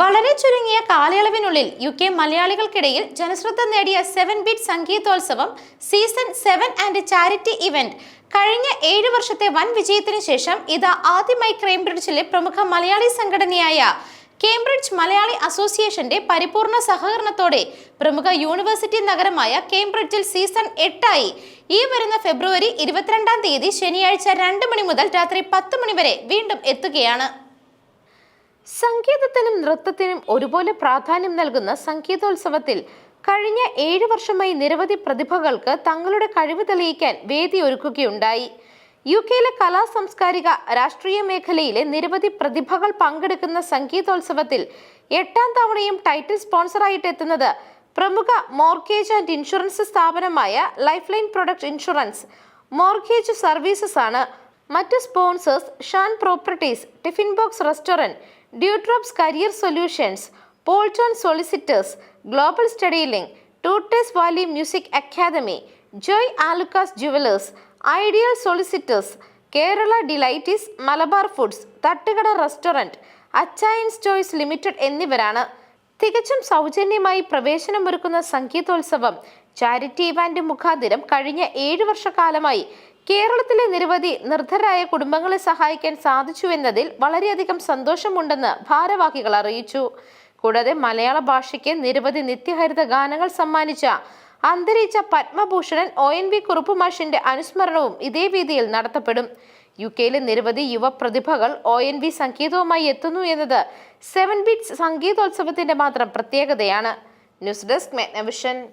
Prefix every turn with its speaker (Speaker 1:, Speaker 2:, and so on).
Speaker 1: വളരെ ചുരുങ്ങിയ കാലയളവിനുള്ളിൽ യു കെ മലയാളികൾക്കിടയിൽ ജനശ്രദ്ധ നേടിയ seven beat സംഗീതോത്സവം season seven and charity event കഴിഞ്ഞ ഏഴ് വർഷത്തെ വൻ വിജയത്തിന് ശേഷം ഇത് ആദ്യമായി ക്രൈംബ്രിഡ്ജിലെ പ്രമുഖ മലയാളി സംഘടനയായ കേംബ്രിഡ്ജ് മലയാളി അസോസിയേഷന്റെ പരിപൂർണ സഹകരണത്തോടെ പ്രമുഖ യൂണിവേഴ്സിറ്റി നഗരമായ കേംബ്രിഡ്ജിൽ സീസൺ എട്ടായി. ഈ വരുന്ന ഫെബ്രുവരി ഇരുപത്തിരണ്ടാം തീയതി ശനിയാഴ്ച രണ്ട് മണി മുതൽ രാത്രി പത്ത് മണി വരെ വീണ്ടും എത്തുകയാണ്. സംഗീതത്തിനും നൃത്തത്തിനും ഒരുപോലെ പ്രാധാന്യം നൽകുന്ന സംഗീതോത്സവത്തിൽ കഴിഞ്ഞ ഏഴു വർഷമായി നിരവധി പ്രതിഭകൾക്ക് തങ്ങളുടെ കഴിവ് തെളിയിക്കാൻ വേദി ഒരുക്കുകയുണ്ടായി. യു കെയിലെ കലാ സാംസ്കാരിക രാഷ്ട്രീയ മേഖലയിലെ നിരവധി പ്രതിഭകൾ പങ്കെടുക്കുന്ന സംഗീതോത്സവത്തിൽ എട്ടാം തവണയും ടൈറ്റിൽ സ്പോൺസറായിട്ട് എത്തുന്നത് പ്രമുഖ മോർഗേജ് ആൻഡ് ഇൻഷുറൻസ് സ്ഥാപനമായ life line product insurance mortgage services ആണ്. മറ്റ് sponsors Shan properties tiffin box restaurant dewdrops career solutions Poulton solicitors global study link tutors valley music academy Joy Alukkas jewellers ideal solicitors Kerala delights Malabar foods Thattukada restaurant Achayans choice limited എന്നിവരാണ് തികച്ചും സൗജന്യമായി പ്രവേശനമൊരുക്കുന്ന സംഗീതോത്സവം charity ഇവാന്റ് മുഖാതിരം കഴിഞ്ഞ ഏഴു വർഷക്കാലമായി കേരളത്തിലെ നിരവധി നിർദ്ധരായ കുടുംബങ്ങളെ സഹായിക്കാൻ സാധിച്ചു എന്നതിൽ വളരെയധികം സന്തോഷമുണ്ടെന്ന് ഭാരവാഹികൾ അറിയിച്ചു. കൂടാതെ മലയാള ഭാഷയ്ക്ക് നിരവധി നിത്യഹരിത ഗാനങ്ങൾ സമ്മാനിച്ച അന്തരിച്ച പത്മഭൂഷണൻ ഒ എൻ വി കുറുപ്പുമാഷിന്റെ അനുസ്മരണവും ഇതേ വേദിയിൽ നടത്തപ്പെടും. യു കെയിലെ നിരവധി യുവപ്രതിഭകൾ ഒ എൻ വി സംഗീതവുമായി എത്തുന്നു എന്നത് സെവൻ ബീറ്റ്സ് സംഗീതോത്സവത്തിന്റെ മാത്രം പ്രത്യേകതയാണ്. News desk Magnavision.